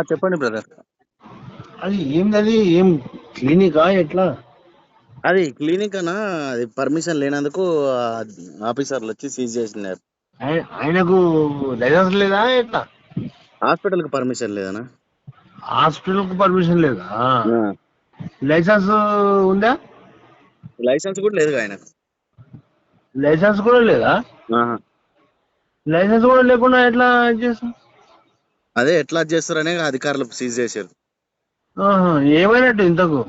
చెప్పండి బ్రదర్. అది ఏందది? ఏం క్లినికా? ఎట్లా? అది క్లినిక్ అనా అది పర్మిషన్ లేనందుకు ఆఫీసర్లు వచ్చి సీజ్ చేసినారు. ఆయ- ఆయనకు లైసెన్స్ లేదా ఎట్లా? హాస్పిటల్కి పర్మిషన్ లేదనా? హాస్పిటల్కు పర్మిషన్ లేదా? లైసెన్స్ ఉందా? లైసెన్స్ కూడా లేదు ఆయనకు. లైసెన్స్ కూడా లేదా. లైసెన్స్ కూడా లేకుండా ఎట్లా చేస్తాం? అదే ఎట్లా చేస్తారనే అధికారులు సీజ్ చేశారు. ఏమైనట్టు ఇంతకు?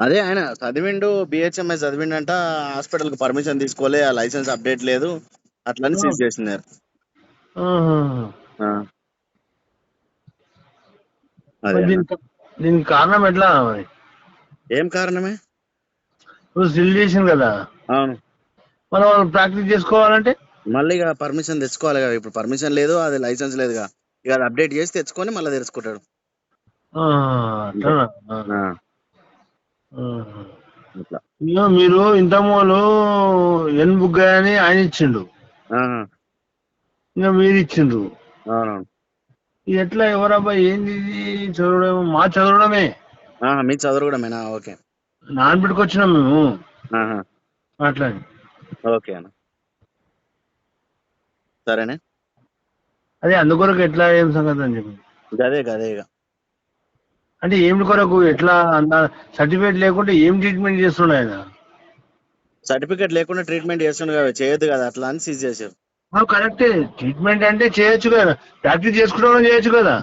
అదే ఆయన చదివిండు బిహెచ్ఎంఎస్ చదివిండంట హాస్పిటల్కి పర్మిషన్ తీసుకోలే ఆ లైసెన్స్ అప్డేట్ లేదు అట్లని సీజ్ చేసినారు. దీనికి కారణం ఎట్లా మరి? ఏం కారణమే? నువ్వు సిల్ చేసింది కదా? అవును. మనం ప్రాక్టీస్ చేసుకోవాలంటే? మళ్ళీ ఇక పర్మిషన్ తెచ్చుకోవాలి కదా. ఇప్పుడు పర్మిషన్ లేదు అది లైసెన్స్ లేదుగా. ఇక అది అప్డేట్ చేసి తెచ్చుకొని మళ్ళీ. ఇట్లా ఇగో మీరు ఇంతమూలు ఎన్ బుక్ అని ఆయన ఇచ్చిండు. ఇంకా మీరు ఇచ్చిండ్రు. అవునవును ఇది ఎట్లా ఎవరబ్బా ఏంది ఇది? చదవడం మా చదవడమే. మీ చదువు కూడా మేనా ఓకే నాన్నబిడ్డకి వచ్చినాం మేము. అట్లా ఓకే అన్న. సరేనే అదే అందుకొరకు ఎట్లా ఏం సంగతి అని చెప్పి గదే గదే ఇక అంటే ఏమిటి కొరకు ఎట్లా సర్టిఫికేట్ లేకుంటే ఏం ట్రీట్మెంట్ చేస్తున్నాయి ఆయన? సర్టిఫికేట్ లేకుండా ట్రీట్మెంట్ చేస్తుండే కదా చేయొద్దు కదా అట్లా అని సీజ్ చేశారు కరెక్టే. ట్రీట్మెంట్ అంటే చేయొచ్చు కదా. ప్రాక్టీస్ చేసుకోవడం చేయొచ్చు కదా.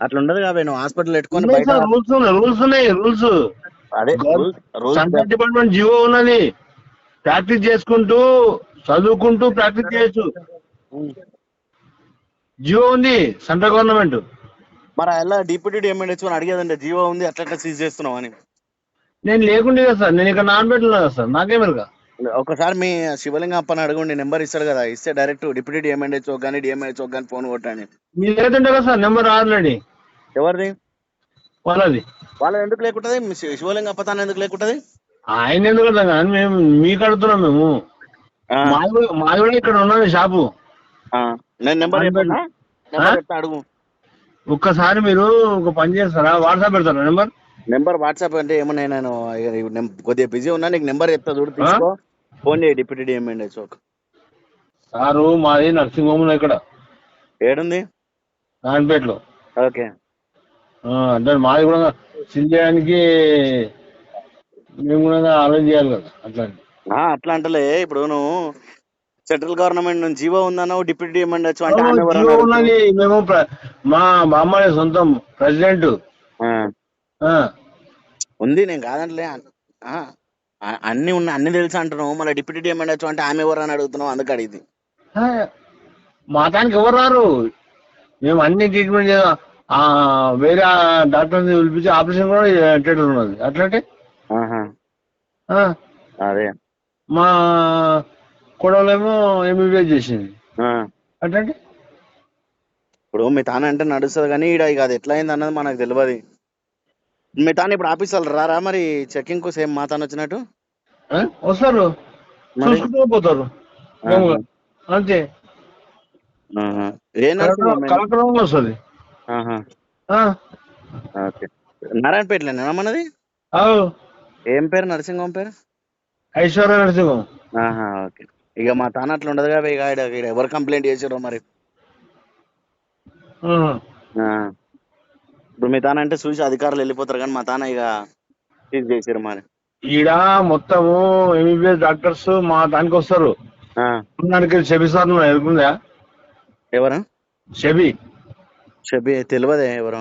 అట్లా ఉండదు కాబట్టి నువ్వు హాస్పిటల్ పెట్టుకొని బయట రూల్స్ ఉన్నాయి రూల్స్ ఉన్నాయి రూల్స్. అదే రూల్స్ సెంట్రల్ డిపార్ట్మెంట్ జియో ఉన్నది. ప్రాక్టీస్ చేసుకుంటూ చదువుకుంటూ ప్రాక్టీస్ చేయొచ్చు. జియో ఉంది సెంట్రల్ గవర్నమెంట్. మరి అలా డిప్యూటీ డిఎంఎడ్ అని అడిగేదంటే జీవో ఉంది అట్లా అట్లా సీజ్ చేస్తున్నావు అని. నేను లేకుండే సార్ నేను ఇక్కడ నానబెట్టలేదు కదా సార్ నాకేమెరగా ఒకసారి మీ శివలింగం అప్పని అడగండి నెంబర్ ఇస్తాడు కదా ఇస్తే డైరెక్ట్ డిప్యూటీ డిఎంఎడ్ చౌక్ కానీ డిఎంఎడ్ చౌక్ కానీ ఫోన్ కొట్టండి. మీ లేదంటే కదా సార్ నెంబర్ ఆల్రెడీ ఎవరిది? వాళ్ళది. వాళ్ళ ఎందుకు లేకుంటది? మీ శి- శివలింగ అప్పతాన ఎందుకు లేకుంటది? ఆయన ఎందుకు అర్థం మేము మీకు అడుగుతున్నాం మేము. మాది కూడా- మాది కూడా ఇక్కడ ఉన్నది షాపు. నేను నెంబర్ నెంబర్ చెప్పనా నెంబర్ చెప్తా అడుగు. ఒక్కసారి మీరు ఒక పని చేస్తారా? వాట్సాప్ పెడతారా నెంబర్? నెంబర్ వాట్సాప్ అంటే ఏమన్నా నేను కొద్దిగా బిజీ ఉన్నా నీకు నెంబర్ చెప్తా చూడు తీసుకో. ఫోన్ చేయి డిప్యూటీ డిఎంఎడ్ చౌక్ సారు మాది నర్సింగ్ హోమ్ ఇక్కడ. ఏడుంది? నారాయణపేటలో ఓకే. అంటే మాది కూడా సిల్ చేయడానికి మేము కూడా ఆలోచన చేయాలి కదా అట్లా అట్లా అంటలే ఇప్పుడు నువ్వు సెంట్రల్ గవర్నమెంట్ నుంచి జీవో ఉందన్నావు డిప్యూటీ డిఎంఎడ్ అంటే. ఉన్నది. మేము ప్ర- మా బామ్మని సొంతం ప్రెసిడెంట్. ఉంది నేను కాదంటలే. అన్ని ఉన్న అన్ని తెలుసు అంటున్నావు. మళ్ళీ డిప్యూటీ డిఎంఎడ్ అంటే ఆమె ఎవరని అడుగుతున్నావు? అందుకు అడిగింది. ఆ, మా దానికి ఎవరు రారు? మేము అన్ని ట్రీట్మెంట్ వేరే డాక్టర్ పిలిపించి ఆపరేషన్ కూడా ఉన్నది. అట్లంటే? ఆ, అదే. మా కొడవలేమో ఎంబీబీఎస్ చేసింది. అట్లంటే? ఇప్పుడు మీ తాన అంటే నడుస్తుంది కానీ ఈడ ఇక అది ఎట్లా అయింది అన్నది మనకు తెలియదు మీ తాను ఇప్పుడు ఆఫీసర్లు రారా మరి? చెకింగ్కు సేమ్ మా తాను వచ్చినట్టు? వస్తారు. పోతారు. అంతే. ఏ ఏ? కలెక్టర్ వస్తుంది. ఆహా, ఆ, ఓకే. నారాయణపేటలేనా మనది? ఏం పేరు? నర్సింగ్ హోమ్ పేరు? ఐశ్వర్య నరసింహం. ఓకే. ఇక మా తాన అట్లా ఉండదు కదా ఇక ఈడ ఎవరు కంప్లైంట్ చేసారో మరి. ఇప్పుడు మీ తాన అంటే చూసి అధికారులు వెళ్ళిపోతారు కానీ మా తాన ఇక సీజ్ చేసారు మరి. ఈడ మొత్తము ఎంబీబీఎస్ డాక్టర్స్ మా దానికి వస్తారు. దానికి షబి సార్ ఎదుర్కొందా? ఎవరు? షబి చెప్పి తెలియదే ఎవరు?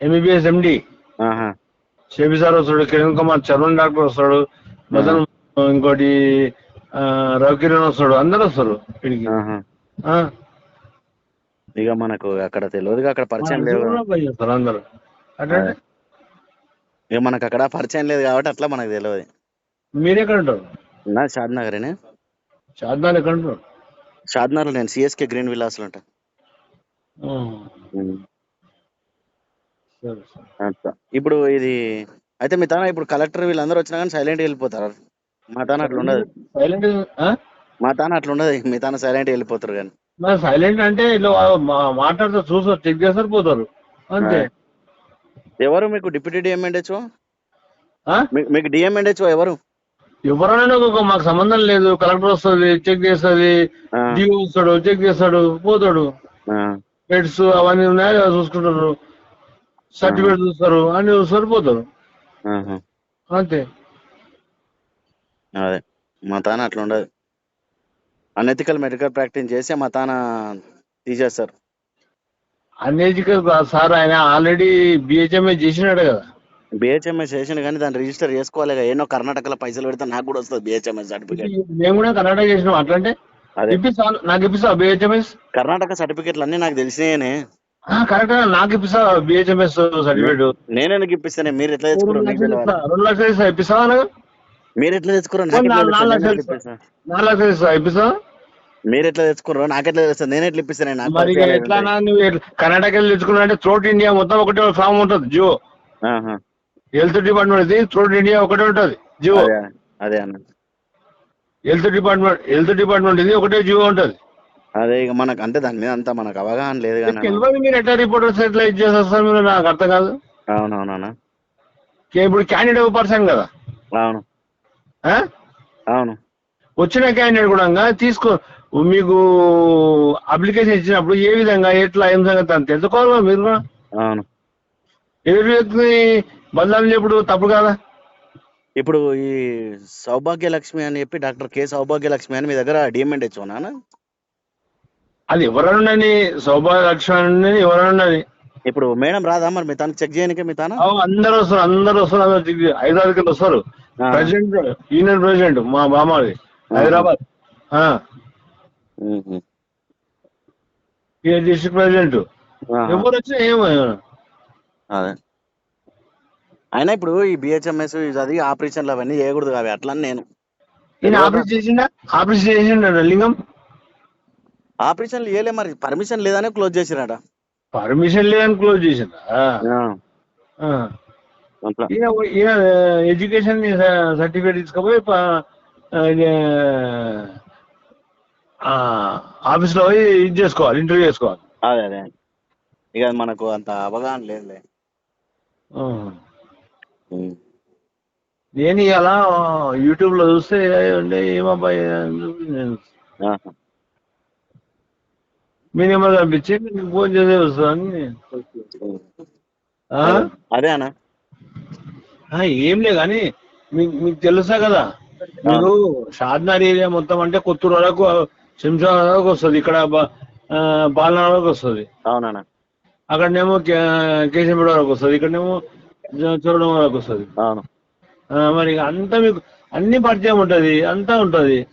ఎంబీబీఎస్ ఎండి షబి సార్ వస్తాడు కిరణ్ కుమార్ చరణ్ డాక్టర్ వస్తాడు మదన్ ఇంకోటి రవికిరణ్ వస్తాడు అందరు వస్తారు. ఇక మనకు అక్కడ తెలియదు అక్కడ పరిచయం లేదు. అందరు. ఇక మనకు అక్కడ పరిచయం లేదు కాబట్టి అట్లా మనకు తెలియదు మీరు ఎక్కడ ఉంటారు? నా షాద్ నగరేనే షాద్దాన్ ఎక్కడ ఉంటారు? షాద్ నగర్ నేను సిఎస్కే గ్రీన్ విలాస్లో ఉంటా. ఇప్పుడు ఇది అయితే మీ తాన ఇప్పుడు కలెక్టర్ వీళ్ళందరూ వచ్చినా కానీ సైలెంట్ వెళ్ళిపోతారు. మా తాన అట్లా ఉండదు. సైలెంట్ మా తాన అట్లా ఉండదు. మీ తాన సైలెంట్ వెళ్ళిపోతారు కానీ. మరి సైలెంట్ అంటే ఇట్లా వా- మా- మాట్లాడుతూ చూస్తారు చెక్ చేస్తారు పోతారు. అంతే. ఎవరు మీకు డిప్యూటీ డిఎంఎండ్హెచ్ఓ ఆ? మీకు డిఎంఎండ్హెచ్ఓ ఎవరు? ఎవరైనా ఒక మాకు సంబంధం లేదు. కలెక్టర్ వస్తుంది చెక్ చేస్తుంది డిఓ వస్తాడు చెక్ చేస్తాడు పోతాడు. ఆ, బెడ్స్ అవన్నీ ఉన్నాయి? చూసుకుంటారు. సర్టిఫికేట్ చూస్తారు అన్ని చూస్తారు పోతారు. అంతే. అదే. మా తాన అట్లా ఉండదు అనెతికల్ మెడికల్ ప్రాక్టీస్ చేసి మా తాన తీసేస్తారు. అన్ఎడ్యుకేట్ సార్ ఆయన ఆల్రెడీ బిహెచ్ఎంఏ చేసినాడు కదా. బిహెచ్ఎంఎస్ చేసిన కానీ దాన్ని రిజిస్టర్ చేసుకోవాలి కదా. ఏనో కర్ణాటకలో పైసలు పెడితే నాకు కూడా వస్తుంది బిహెచ్ఎంఎస్ సర్టిఫికేట్ మేము కూడా కర్ణాటక చేసినాం అట్లంటే. అదే. ఇప్పిస్తా నాకు ఇప్పిస్తా బిహెచ్ఎంఎస్ కర్ణాటక సర్టిఫికేట్లు అన్ని నాకు తెలిసినాయనే. కరెక్ట్ నాకు ఇప్పిస్తా బిహెచ్ఎంఎస్ సర్టిఫికేట్ నేను ఎందుకు ఇప్పిస్తానే? మీరు ఎట్లా రెండు లక్షలు ఇప్పిస్తావా మీరు ఎట్లా తెచ్చుకోరు మీరు ఎట్లా తెచ్చుకోరు నాకు ఎట్లా తెలుస్తుంది నేను ఎట్లా ఇప్పిస్తాను మరి ఎట్లా నువ్వు కర్ణాటక తెచ్చుకున్నా అంటే త్రోట్ ఇండియా మొత్తం ఒకటే ఫామ్ ఉంటుంది G O. Health department throughout India ఒకటే ఉంటుంది జియో. అదే అన్న. హెల్త్ డిపార్ట్మెంట్ హెల్త్ డిపార్ట్మెంట్ ఇది ఒకటే జియో ఉంటుంది. అదే ఇక మనకు అంటే దాని మీద అంత మనకు అవగాహన లేదు కానీ. తెలియదు మీరు ఎట్లా రిపోర్టర్స్ ఎట్లా ఇది చేస్తారు మీరు? నాకు అర్థం కాదు. అవునవునన్నా. కే- ఇప్పుడు క్యాండిడేట్ పర్సన్ కదా. అవును? అవును. వచ్చిన క్యాండిడేట్ కూడా తీసుకో మీకు అప్లికేషన్ ఇచ్చినప్పుడు ఏ విధంగా ఎట్లా ఏం సంగతి అని తెలుసుకోవాలి మీరు కూడా? అవును. ఎదురు వ్యక్తిని బదలాలు చెప్పుడు తప్పు కదా? ఇప్పుడు ఈ సౌభాగ్య లక్ష్మి అని చెప్పి డాక్టర్ కె సౌభాగ్య లక్ష్మి అని మీ దగ్గర డిఎంఎండ్ తెచ్చుకున్నానా అది ఎవరనుండని సౌభాగ్య లక్ష్మణ్ ఎవరనుండని ఇప్పుడు మేడం రాదా మరి మీ తనకు చెక్ చేయడానికి మీ తాన? అందరూ వస్తారు అందరూ వస్తారు అందరూ ఐదు ఆరు వస్తారు. ప్రెసిడెంట్ యూనియన్ ప్రెసిడెంట్ మా బామ్మది హైదరాబాద్. District president. ఎవరు వచ్చినా ఏమో అదే. అయినా ఇప్పుడు ఈ బిహెచ్ఎంఎస్ అది ఆపరేషన్లు అవన్నీ చేయకూడదు అవి అట్లా నేను. ఈయన ఆపరేషన్ చేసిండా? ఆపరేషన్ చేసిండ లింగం? ఆపరేషన్లు చేయలే మరి పర్మిషన్ లేదనే క్లోజ్ చేసిరాడ పర్మిషన్ లేదని క్లోజ్ చేసిండా? ఆ. అట్లా ఎడ్యుకేషన్ సర్టిఫికేట్ తీసుకుపోయి ప- ఆ, ఇది, ఆ, ఆఫీస్లో పోయి ఇది చేసుకోవాలి ఇంటర్వ్యూ చేసుకోవాలి. అదే అదే. ఇక మనకు అంత అవగాహన లేదులే. నేను ఇలా యూట్యూబ్లో చూస్తే ఉండే ఏమబ్బాయి. మీ నెంబర్ కనిపించి ఫోన్ చేసే వస్తుందని ఆ? అదే అన్న. ఏం లే కానీ మీకు తెలుసా కదా? మీరు షాద్నగర్ ఏరియా మొత్తం అంటే కొత్తూరు వరకు శంషాబాద్ వరకు వస్తుంది. ఇక్కడ బ- ఆ, బాలనగర్ వరకు వస్తుంది. అవునన్న. అక్కడనేమో కేశంపేట వరకు వస్తుంది. ఇక్కడనేమో చోరడం వరకు వస్తుంది. అవును. మరి అంతా మీకు అన్ని పరిచయం ఉంటది. అంతా ఉంటది.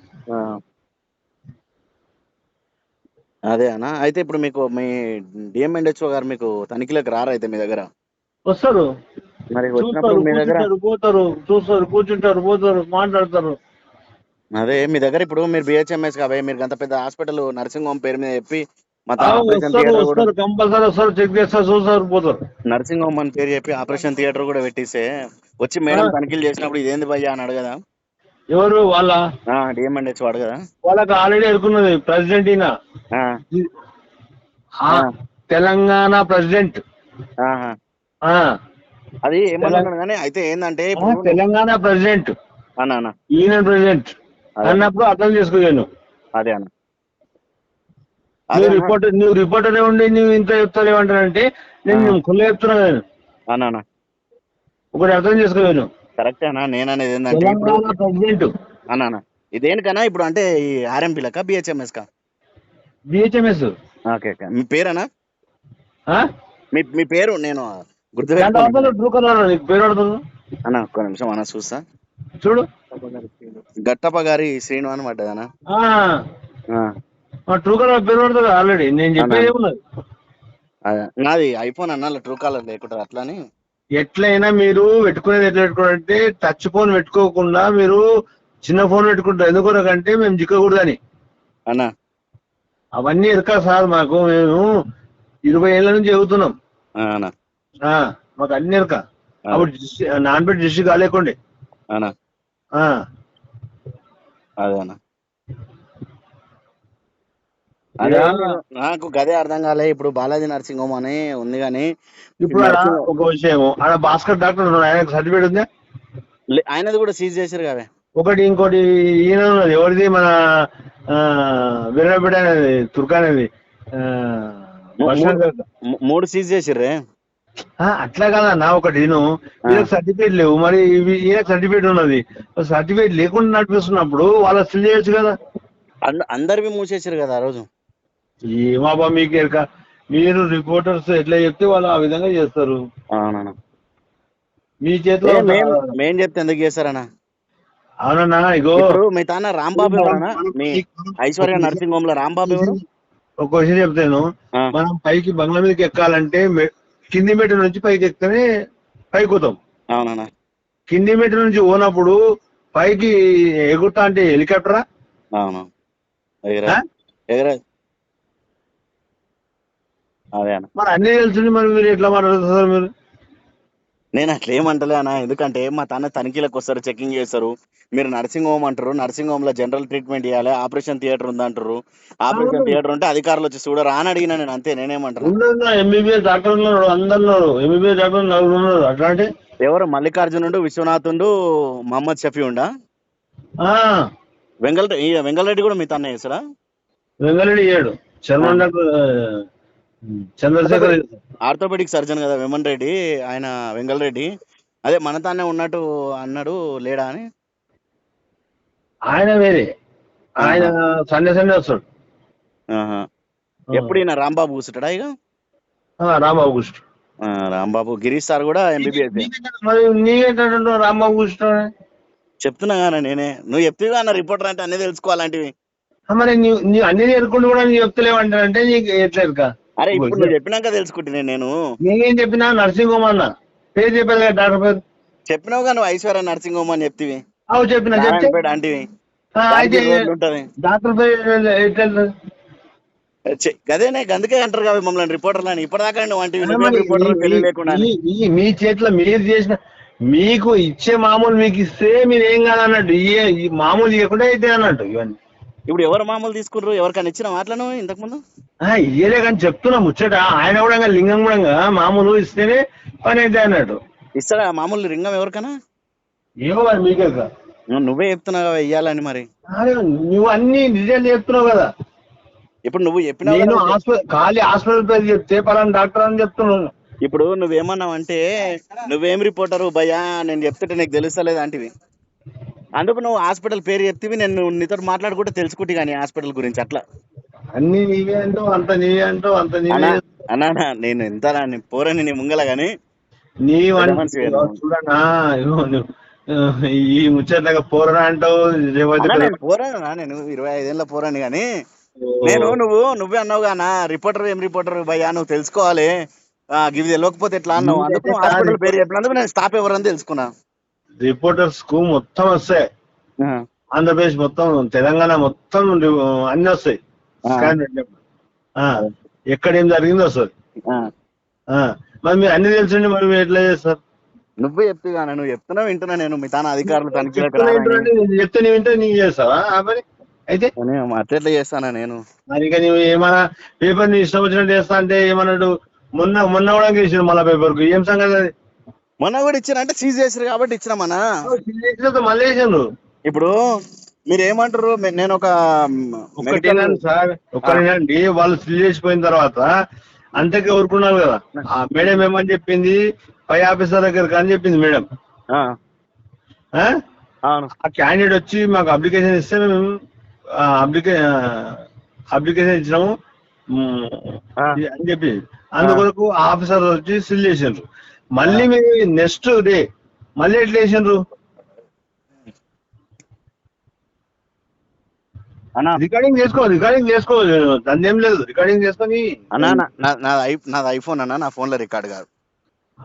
అదే అన్న. అయితే ఇప్పుడు మీకు మీ డిఎంఎండ్హెచ్ఓ గారు మీకు తనిఖీలకు రారు అయితే మీ దగ్గర? వస్తారు. మరి వచ్చినప్పుడు మీ దగ్గర పోతారు చూస్తారు కూర్చుంటారు పోతారు మాట్లాడతారు. అదే మీ దగ్గర ఇప్పుడు మీరు బిహెచ్ఎంఎస్ కాబట్టి మీరు అంత పెద్ద హాస్పిటల్ నర్సింగ్ హోమ్ పేరు మీద చెప్పి నర్సింగ్ హోమ్ అని పేరు చెప్పి ఆపరేషన్ థియేటర్ కూడా పెట్టిస్తే వచ్చి మేడం. తనిఖీలు చేసినప్పుడు ఇదేంది భయ్యా అని అడగదా? ఎవరు? వాళ్ళ? డిఎంఎండ్హెచ్ఓ అడగదా? వాళ్ళకి ఆల్రెడీ అనుకున్నది ప్రెసిడెంట్ ఈయన. తెలంగాణ ప్రెసిడెంట్ అది ఏమన్నాను కానీ అయితే ఏంటంటే తెలంగాణ ప్రెసిడెంట్ అన్న అన్న. Union president. అన్నప్పుడు అర్థం చేసుకోలేను. అదే అన్న. నువ్వు అన్న. రిపోర్టర్ నువ్వు రిపోర్టర్ ఉండి నువ్వు ఇంత చెప్తావు ఏమంటానంటే నేను. కుల్ల చెప్తున్నా నేను. అన్న అన్న. ఒకటి అర్థం చేసుకోలేను. కరెక్టే అన్న. నేను అనేది ఏంటంటే ప్రెసిడెంట్ అన్న అన్న. ఇదేనికన్నా ఇప్పుడు అంటే ఈ ఆర్ఎంపీలకా బిహెచ్ఎంఎస్ కా? BHMS okay okay. మీ పేరేనా మీ మీ పేరు నేను గుర్తు కలర్ నీకు? పేరు అన్న ఒక్క నిమిషం అన్న చూస్తా. చూడు. గట్టప్ప గారి శ్రీను అని పడ్డదనా ట్రూ కలర్ పేరు పడుతుంది ఆల్రెడీ. నేను చెప్పేది ఏమున్నది నాది ఐఫోన్ అన్న ట్రూ కాలర్ లేకుండా అట్లా అని ఎట్లయినా మీరు పెట్టుకునేది ఎట్లా పెట్టుకోవాలంటే టచ్ ఫోన్ పెట్టుకోకుండా మీరు చిన్న ఫోన్ పెట్టుకుంటారు. ఎందుకంటే మేము చిక్కకూడదని. అన్న. అవన్నీ ఎరక సార్ మాకు. మేము ఇరవై ఏళ్ళ నుంచి చెబుతున్నాం ఆ, అన్న. ఆ, మాకు అన్ని ఎరక. అప్పుడు నాన్నపేట డిస్ట్రిక్ట్ కాలేకుండే. అదే నాకు గదే అర్థం కాలే. ఇప్పుడు బాలాజీ నర్సింగ్ హోమ్ అని ఉంది కానీ ఇప్పుడు ఒక విషయం ఆడ భాస్కర్ డాక్టర్ ఉన్నాడు. ఆయనకు సర్టిఫికేట్ ఉందా? ఆయనది కూడా సీజ్ చేశారు కదా ఒకటి ఇంకోటి ఈయన ఉన్నది. ఎవరిది? మన వీరపేట అనేది తుర్కా అనేది. మూడు సీజ్ చేసిర్రే. అట్లా కాదన్నా ఒకటి నేను వీళ్ళకి సర్టిఫికేట్ లేవు. మరి ఈయనకు సర్టిఫికేట్ ఉన్నది. సర్టిఫికేట్ లేకుండా నడిపిస్తున్నప్పుడు వాళ్ళ ఫిల్ చేయొచ్చు కదా. అంద- అందరివి మూసేసారు కదా ఆ రోజు. ఏమాబా మీకు ఎరక మీరు రిపోర్టర్స్ ఎట్లా చెప్తే వాళ్ళు ఆ విధంగా చేస్తారు. మీ చేతిలో ఏ, మేం చెప్తే ఎందుకు చేస్తారన్నా? అవునన్నా ఇగో. మీ తాన రాంబాబు ఎవరన్నా? మీ ఐశ్వర్య నర్సింగ్ హోమ్లో రాంబాబు ఎవరు? ఒక క్వశ్చన్ చెప్తాను. మనం పైకి బంగ్లా మీదకి ఎక్కాలంటే కింది మెట్టు నుంచి పైకి ఎక్కితేనే పైకి పోతాం. అవునన్నా. కింది మెట్టు నుంచి పోనప్పుడు పైకి ఎగురుతా అంటే హెలికాప్టరా? అవును. అదే అన్న. మరి అన్నీ తెలుసు మరి మీరు ఎట్లా మాట్లాడుతున్నారు మీరు? నేను అట్లా ఏమంటలే అన్న. ఎందుకంటే మా తాన తనిఖీలకు వస్తారు చెకింగ్ చేస్తారు. మీరు నర్సింగ్ హోమ్ అంటారు. నర్సింగ్ హోమ్లో జనరల్ ట్రీట్మెంట్ చేయాలి ఆపరేషన్ థియేటర్ ఉందంటారు. ఆపరేషన్. థియేటర్ ఉంటే అధికారులు వచ్చి చూడరా. అని అడిగినా నేను అంతే నేనేమంటాను ఉన్నారు ఎంబీబీఎస్ డాక్టర్ ఉన్నారు అందరు ఉన్నారు. ఎంబీబీఎస్ డాక్టర్ నలుగురు ఉన్నారు. అట్లాంటి? ఎవరు? మల్లికార్జునుడు విశ్వనాథుండు మహమ్మద్ షఫీ ఉండా? ఈ వెంగళరెడ్డి కూడా మీ తన్న చేస్తాడా? వెంగళరెడ్డి డాక్టర్ ఆ, చంద్రశేఖర్ ఆర్థోపెడిక్ సర్జన్ కదా విమన్ రెడ్డి ఆయన వెంగళరెడ్డి అదే మన తానే ఉన్నట్టు అన్నాడు లేడా అని? ఆయన వేరే. ఆయన సండే సండే వస్తాడు. ఆహా. ఎప్పుడు ఈయన? రాంబాబు కూర్చుంటాడా ఇక రాంబాబు ఆ, రాంబాబు గిరీష్ సార్ కూడా ఎంబీబీఎస్ రాంబాబు చెప్తున్నా కానీ నేనే. నువ్వు చెప్తే అన్న రిపోర్టర్ అంటే అన్నీ తెలుసుకోవాలంటివి. మరి అన్ని నేర్చుకుంటూ కూడా నీకు చెప్తలేవంటారంటే నీకు ఎట్లా ఎరక? అరే ఇప్పుడు నువ్వు చెప్పినాక తెలుసుకుంటున్నా నేను. నేనేం చెప్పినా? నర్సింగ్ హోమ్ అన్న. పేరు చెప్పాను కదా డాక్టర్ పేరు? చెప్పినావుగా నువ్వు ఐశ్వర్య నర్సింగ్ హోమ్ అని చెప్తివి. అవు చెప్పిన అంటివి. అయితే ఉంటది. డాక్టర్ పేరు గదేనే గందుకే అంటారు కదా మమ్మల్ని రిపోర్టర్లు అని. ఇప్పటిదాకా రిపోర్టర్ మీ- చేతిలో మీరు చేసిన మీకు ఇచ్చే మామూలు మీకు ఇస్తే మీరు ఏం కాదన్నట్టు? మామూలు ఇవ్వకుండా అయితే అన్నట్టు ఇవన్నీ. ఇప్పుడు ఎవరు మామూలు తీసుకుర్రు ఎవరికైనా ఇచ్చిన మాటలను ఇంతకు ముందు ఆ, ఇయ్యలే కానీ చెప్తున్నా ముచ్చట. ఆయన కూడా లింగం కూడా మామూలు ఇస్తేనే పని అయితే అన్నట్టు. ఇస్తాడా? మామూలు రింగం ఎవరికైనా? ఏమో మరి మీకే. నువ్వు- చెప్తున్నావు ఇయ్యాలని మరి. నువ్వు అన్ని నిజాలు చెప్తున్నావు కదా. ఇప్పుడు నువ్వు చెప్పినావు నేను ఖాళీ హాస్పిటల్ పేరు చెప్తే పలానా డాక్టర్ అని చెప్తున్నాను. ఇప్పుడు నువ్వేమన్నావు అంటే నువ్వేం రిపోర్టరు భయ్యా? నేను చెప్తుంటే నీకు తెలుస్తలేదు అంటివి. అందుకు నువ్వు హాస్పిటల్ పేరు చెప్తివి నేను నీతో మాట్లాడుకుంటే తెలుసుకుంటే కానీ హాస్పిటల్ గురించి అట్లా. అన్ని నీవే అంటావు అంత నీవే అంటావు అంత నీవే అన్నా నేను ఎంత నీ పోరని నీ ముంగల గాని నువ్వు. చూడనా ఈ ముచ్చట్లగా పోరనా అంటావు అన్నా, నేను పోరానా నేను ఇరవై ఐదేళ్ళ పోరాని కానీ నేను నువ్వు నువ్వే అన్నావు కానా రిపోర్టర్ ఏం రిపోర్టర్ భయ్యా నువ్వు తెలుసుకోవాలి. ఆ, గివి తెలియకపోతే ఎట్లా అన్నావు? అందుకు హాస్పిటల్ పేరు చెప్పినందుకు నేను స్టాప్ ఎవరని తెలుసుకున్నా. రిపోర్టర్స్కు మొత్తం వస్తాయి. ఆంధ్రప్రదేశ్ మొత్తం తెలంగాణ మొత్తం అన్ని వస్తాయి. స్కాన్ ఎక్కడ ఏం జరిగిందో వస్తుంది మరి మీరు అన్ని తెలుసండి మరి మీరు ఎట్లా చేస్తారు? నువ్వే చెప్తే కానీ నువ్వు చెప్తున్నావు వింటున్నా నేను. మీ తాన అధికారులు చెప్తున్నా నేను చెప్తే వింటే నీకు చేస్తావా? పని అయితే? అట్లెట్లా చేస్తానా నేను? మరి ఇక నువ్వు ఏమైనా పేపర్ని ఇష్టం వచ్చినట్టు చేస్తా అంటే ఏమన్నాడు? మొన్న మొన్న కూడా చేసాడు మళ్ళా పేపర్కు ఏం సంగతి అది? మొన్న కూడా ఇచ్చిన అంటే సీజ్ చేసారు కాబట్టి మళ్ళీ వేసాను ఇప్పుడు మీరు ఏమంటారు నేను ఒక సార్. వాళ్ళు ఫిల్ చేసిపోయిన తర్వాత అంతకే ఊరుకున్నారు కదా. ఆ మేడం ఏమని చెప్పింది? పై ఆఫీసర్ దగ్గర అని చెప్పింది మేడం. ఆ, క్యాండిడేట్ వచ్చి మాకు అప్లికేషన్ ఇస్తే మేము అప్లికే అప్లికేషన్ ఇచ్చినాము. అని చెప్పి. అందుకొరకు ఆఫీసర్ వచ్చి సిల్ చేసిండ్రు మళ్ళీ మీరు నెక్స్ట్ డే మళ్ళీ ఎట్లా అన్నా. రికార్డింగ్ చేసుకో రికార్డింగ్ చేసుకో. ఏం లేదు రికార్డింగ్ చేసుకొని. అన్నా నా- నా- నాది ఐఫోన్ అన్నా నా ఫోన్లో రికార్డ్ కాదు.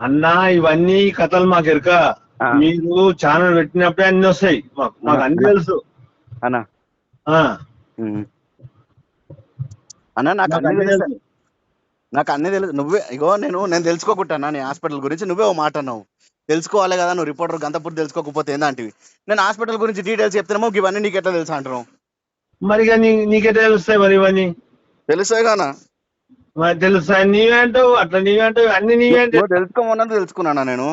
అన్నా ఇవన్నీ కథలు మాకు ఎరక. మీరు ఛానల్ పెట్టినప్పుడే అన్ని వస్తాయి. మాకు అన్ని. తెలుసు. అన్నా. అన్నా నాకు అన్ని తెలుసు. నాకు అన్ని తెలుసు నువ్వే ఇగో నేను నేను తెలుసుకోకుంటానా నీ హాస్పిటల్ గురించి? నువ్వే ఓ మాట అన్నావు. తెలుసుకోవాలి కదా నువ్వు రిపోర్టర్ గంతపూర్ తెలుసుకోకపోతే ఏందంటివి? నేను హాస్పిటల్ గురించి డీటెయిల్స్ చెప్తున్నామో ఇవన్నీ నీకు ఎట్లా తెలుసు అంటున్నావు? మరి నీకెట్లా తెలుస్తాయి మరి ఇవన్నీ? తెలుసే గానా మరి తెలుసా నీవే అంటావు అట్లా నీవే అంటావు అన్ని నీవే అంటే నువ్వు తెలుసుకోమన్నది తెలుసుకున్నానా నేను?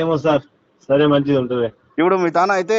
ఏమో సార్ సరే మంచిది ఉంటుంది. ఇప్పుడు మీ తాన అయితే